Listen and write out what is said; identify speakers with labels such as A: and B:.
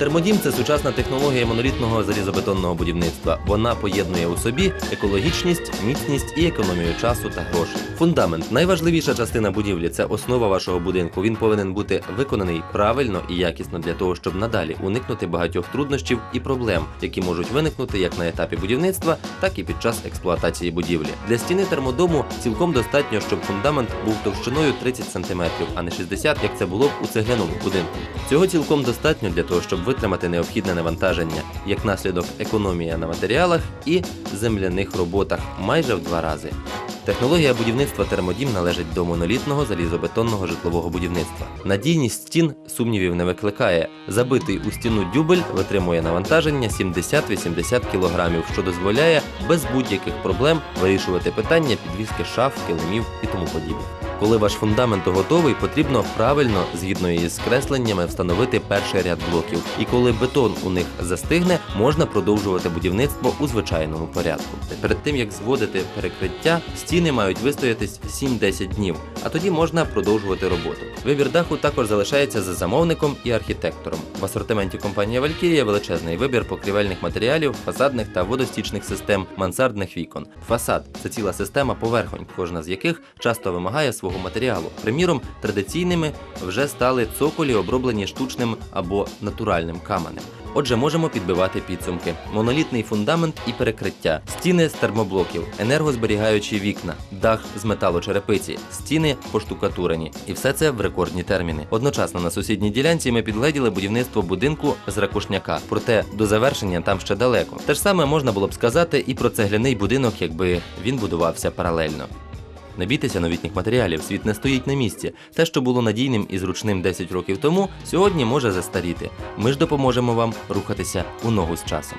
A: Термодім це сучасна технологія монолітного залізобетонного будівництва. Вона поєднує у собі екологічність, міцність і економію часу та грошей. Фундамент найважливіша частина будівлі це основа вашого будинку. Він повинен бути виконаний правильно і якісно для того, щоб надалі уникнути багатьох труднощів і проблем, які можуть виникнути як на етапі будівництва, так і під час експлуатації будівлі. Для стіни термодому цілком достатньо, щоб фундамент був товщиною 30 см, а не 60, як це було б у цегляному будинку. Цього цілком достатньо для того, щоб витримати необхідне навантаження, як наслідок економія на матеріалах і земляних роботах майже в два рази. Технологія будівництва термодім належить до монолітного залізобетонного житлового будівництва. Надійність стін сумнівів не викликає. Забитий у стіну дюбель витримує навантаження 70-80 кг, що дозволяє без будь-яких проблем вирішувати питання підвіски шаф, килимів і тому подібне. Коли ваш фундамент готовий, потрібно правильно, згідно із скресленнями, встановити перший ряд блоків. І коли бетон у них застигне, можна продовжувати будівництво у звичайному порядку. Перед тим як зводити перекриття, стіни мають вистоятись 7-10 днів, а тоді можна продовжувати роботу. Вибір даху також залишається за замовником і архітектором. В асортименті компанії Валькірія величезний вибір покрівельних матеріалів, фасадних та водостічних систем, мансардних вікон. Фасад це ціла система поверхонь, кожна з яких часто вимагає свого матеріалу. Приміром, традиційними вже стали цоколі, оброблені штучним або натуральним каменем. Отже, можемо підбивати підсумки: монолітний фундамент і перекриття, стіни з термоблоків, енергозберігаючі вікна, дах з металочерепиці, стіни поштукатурені. І все це в рекордні терміни. Одночасно на сусідній ділянці ми підгледіли будівництво будинку з ракушняка. Проте до завершення там ще далеко. Те ж саме можна було б сказати і про цегляний будинок, якби він будувався паралельно. Не бійтеся новітніх матеріалів, світ не стоїть на місці. Те, що було надійним і зручним 10 років тому, сьогодні може застаріти. Ми ж допоможемо вам рухатися у ногу з часом.